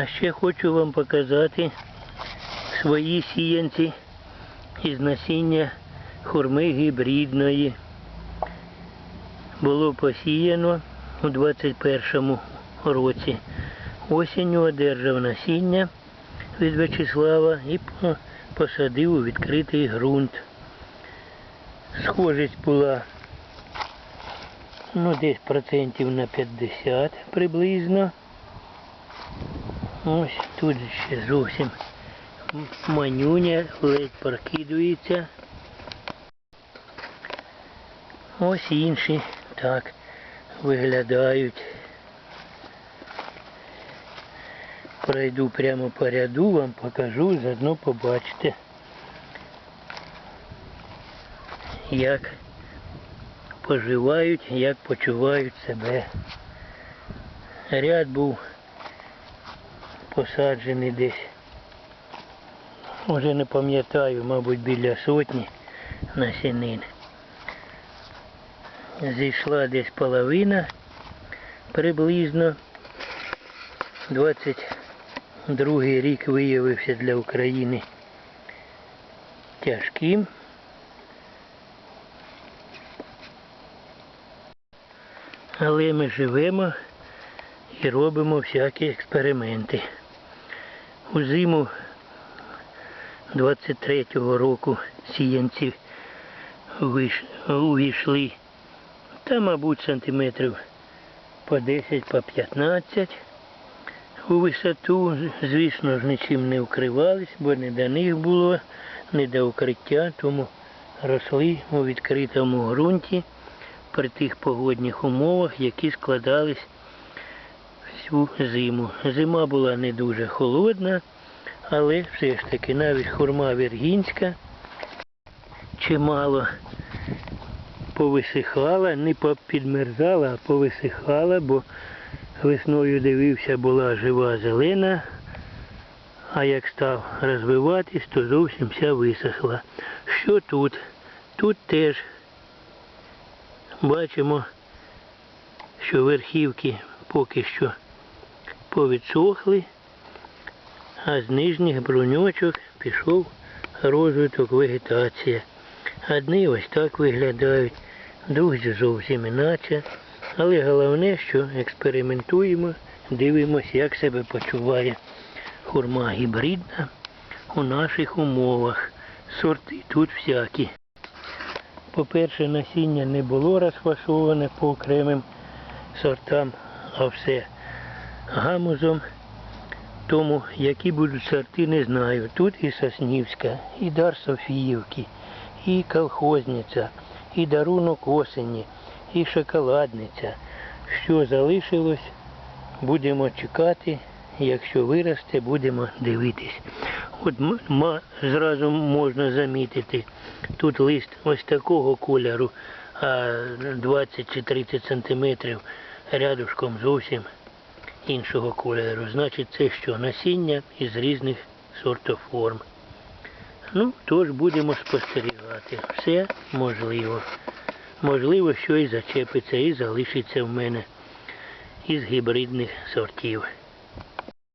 А ще хочу вам показати свої сіянці із насіння хурми гібридної. Було посіяно у 21-му році. Осінню одержав насіння від Вячеслава і посадив у відкритий ґрунт. Схожість була ну, десь процентів на 50 приблизно. Ось тут ще зовсім манюня ледь прокидується. Ось інші так виглядають. Пройду прямо по ряду, вам покажу, заодно побачите, як поживають, як почувають себе. Ряд був посаджений десь, вже не пам'ятаю, мабуть, біля сотні насінин. Зійшла десь половина приблизно. 22 рік виявився для України тяжким. Але ми живемо і робимо всякі експерименти. У зиму 23-го року сіянці увійшли та, мабуть, сантиметрів по 10, по 15 у висоту. Звісно ж, нічим не вкривались, бо не до них було, не до укриття, тому росли у відкритому ґрунті при тих погодних умовах, які складались всю зиму. Зима була не дуже холодна, але все ж таки навіть хурма віргінська чимало повисихала, не підмерзала, а повисихала, бо весною дивився, була жива зелена, а як став розвиватись, то зовсім вся висохла. Що тут? Тут теж бачимо, що верхівки поки що повідсохли, а з нижніх бруньочок пішов розвиток вегетація. Одні ось так виглядають, другі зовсім іначе. Але головне, що експериментуємо, дивимося, як себе почуває хурма гібридна у наших умовах. Сорти тут всякі. По-перше, насіння не було розфасоване по окремим сортам, а все гамузом. Тому які будуть сорти, не знаю. Тут і Соснівська, і Дар Софіївки, і колхозниця, і дарунок осені, і шоколадниця. Що залишилось, будемо чекати. Якщо виросте, будемо дивитись. От зразу можна замітити, тут лист ось такого кольору, а 20 чи 30 сантиметрів рядушком зовсім іншого кольору. Значить, це що? Насіння із різних сортоформ. Ну, тож будемо спостерігати. Все можливо. Можливо, що і зачепиться і залишиться в мене із гібридних сортів.